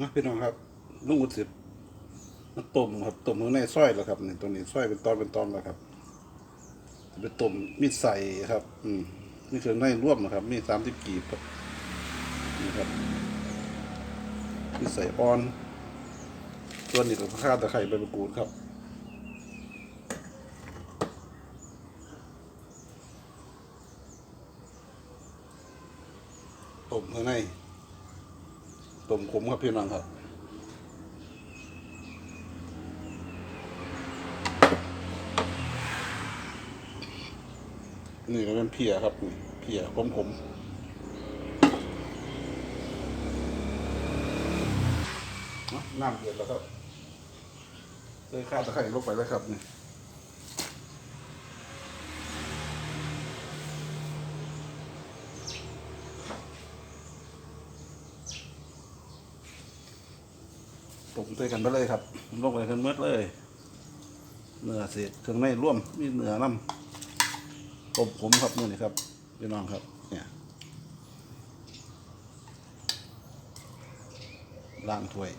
นะพี่น้องครับลุงอุดสิบมาต้มครับต้มข้างในซอยแล้วครับนี่ตัวนี้ซอยเป็นตอนเป็นตอนแล้วครับจะไปต้มมีใส่ครับ อืมนี่คือในร่วมนะครับ มีสามสิบกีบครับนี่ครับมีใส่อ่อนส่วนนี้ก็ข้าวตะไคร้ใบมะกรูดครับต้มข้างใน ต้มขมครับพี่น้องครับนี่ก็เป็นเพียครับนี่เพียขมขมน้ำเดือดแล้วครับเตยข้าวตะไคร้ลงไปแล้วครับนี่ ต้มด้วยกันไปเลยครับลงไปกันเมื่อเลยเนื้อเศษเครื่องในร่วมมีเนื้อน้ำผมผมครับนี่ครับพี่น้องครับเนี่ยล้างถ้วย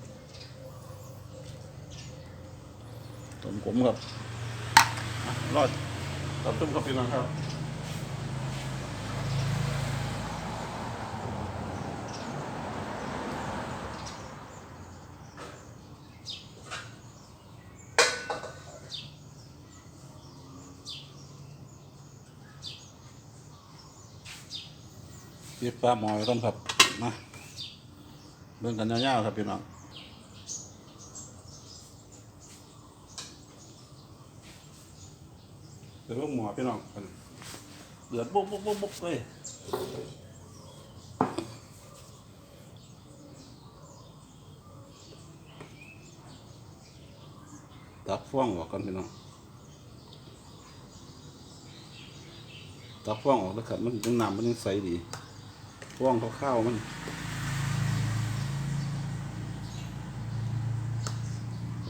ต้มผมครับรอดตับตุ้มครับพี่น้องครับ พี่ปลาหมอยต้องครับมาเบิ่งกันยาวๆครับพี่น้องเดี๋ยวหมอพี่น้องกันเดือดบุ๊บบุ๊บบุ๊บบุ๊บเลยตักฟ้องออกกันพี่น้องตักฟ้องออกแล้วครับมันยังน้ำมันยังใสดี ฟ้องข้าวๆมัน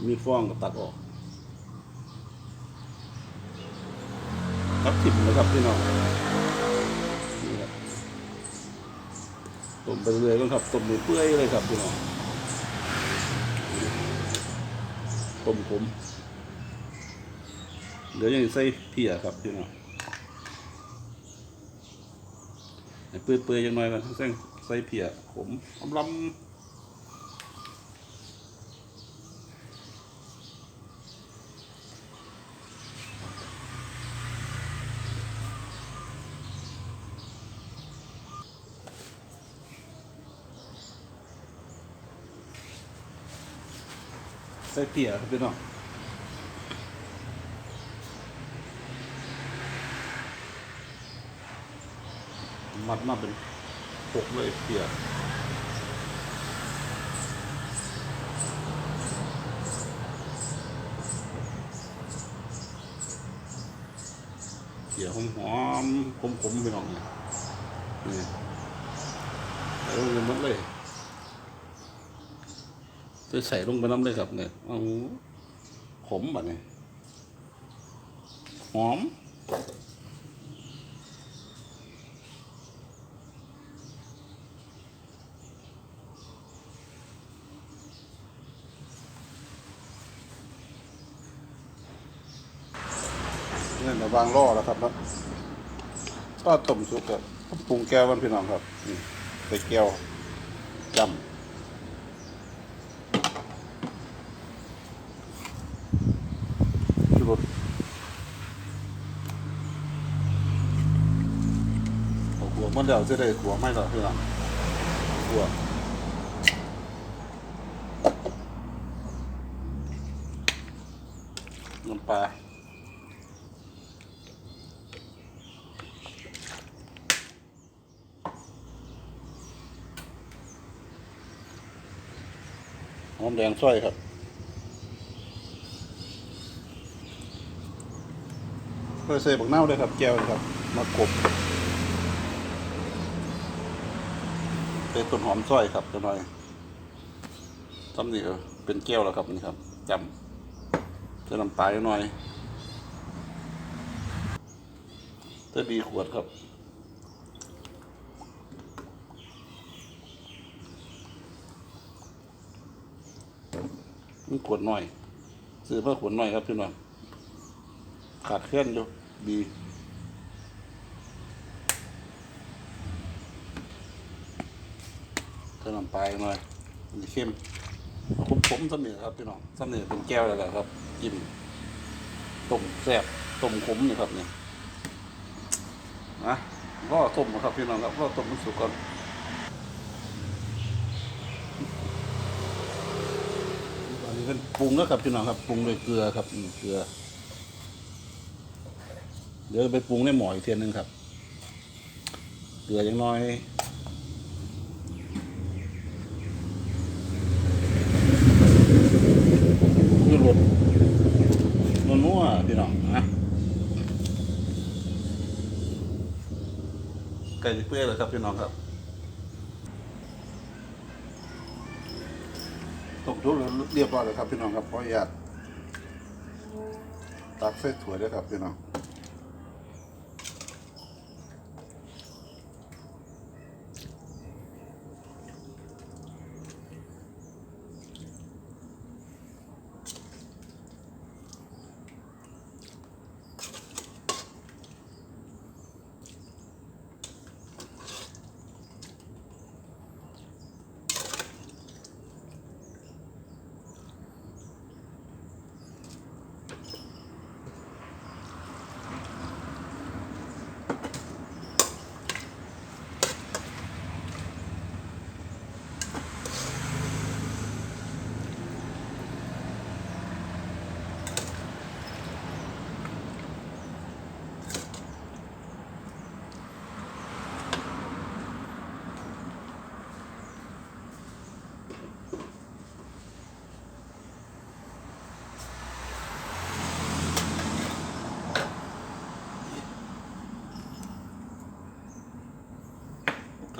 มีฟองก็ตักออกตักทิมนะครับพี่น้องนี่ครับต้มไปเรื่อยๆครับต้มมือเปื่อยเลยครับพี่น้องต้มขมเดี๋ยวยังใส่เพียครับพี่น้อง ให้เปื่อยๆยังน้อยกันใส่ใส่เพียขมอำลำใส่เปียครับพี่น้อง มัดมาเป็นปกเลยเปียเปียหอมหอมๆขมๆพี่น้องเนี่ยนี่ใส่ลงไปหมดเลยจะใส่ลงไปน้ำเลยครับเนี่ยเอาขมแบบนี้หอม นี่มาวางล่อแล้วครับแล้วก็ต้มสุกกับปรุงแก้วมันพี่น้องครับนี่ใส่แก้วจำชูรสเอาขัวมันเดี๋ยวจะได้ขัวไม่หรอพี่น้องขัวน้ำปลา อมแดงส้อยครับเพื่อใส่บักเน่าด้วยครับแก้วนะครับ มากบเป็นต้นหอมซอยครับจะหน่อยทำนี่เป็นแก้วแล้วครับนี่ครับจำจะนำตาลหน่อยจะดีขวดครับ มันขวดหน่อยซื้อเพื่อขวดหน่อยครับพี่น้องขาดเคลื่อนอยู่ดีเติมน้ำปลาอีกหน่อยมันจะเข้มผมผมสำเนียครับพี่น้องสำเนียเป็นแก้วแล้วแหละครับกินต้มแซ่บต้มขมนี่ครับเนี่ยนะรอต้มครับพี่น้องครับรอต้มมันสุกก่อน ตอนนี้เป็นปรุงแล้วครับพี่น้องครับปรุงด้วยเกลือครับเกลือ เดี๋ยวไปปรุงในหม้ออีกเทียนหนึงครับ เกลืออย่างน้อยยืดรสนัวพี่น้องนะไก่เปื่อยเลยครับพี่น้องครับ ต้มทุกเรียบร้อยแล้วครับพี่น้องครับขออนุญาตตักใส่ถั่วยด้วยครับพี่น้อง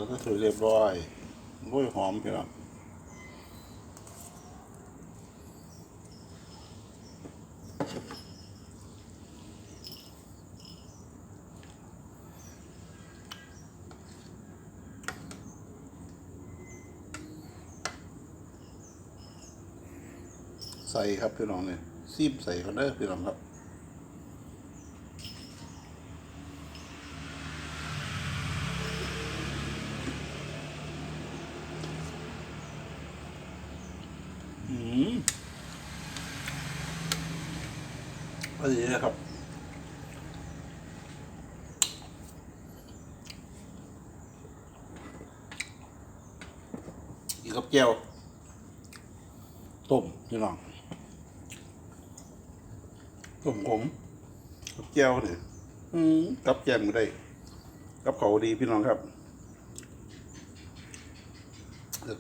กใส่ถ้วยเรียบร้อยโร้ยหอมพี่น้องใส่ครับพี่น้องเนี่ยซีบใส่กันเด้อพี่น้องครับ อืม พอดีนะครับอีกกับแก้วต้มพี่น้องต้มขมกับแก้วเนี่ยอืมกับแกมก็ได้ กับเขาวดีพี่น้องครับ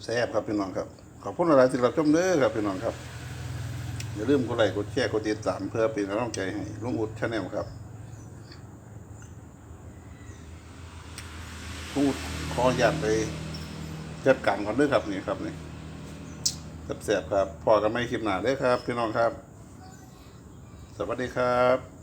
แซ่บครับพี่น้องครับขอบคุณอะไรที่รับชมเด้อครับพี่น้องครับ อย่าลืมกดไลค์กดแชร์กดติดตามเพื่อเป็นกำลังใจให้ลุงอุดชาแนลครับลุงอุดขออยากไปจัดการก่อนด้วยครับนี่ครับนี่แซบๆครับพอกันไม่คลิปหนาเด้ครับ พี่น้องครับ สวัสดีครับ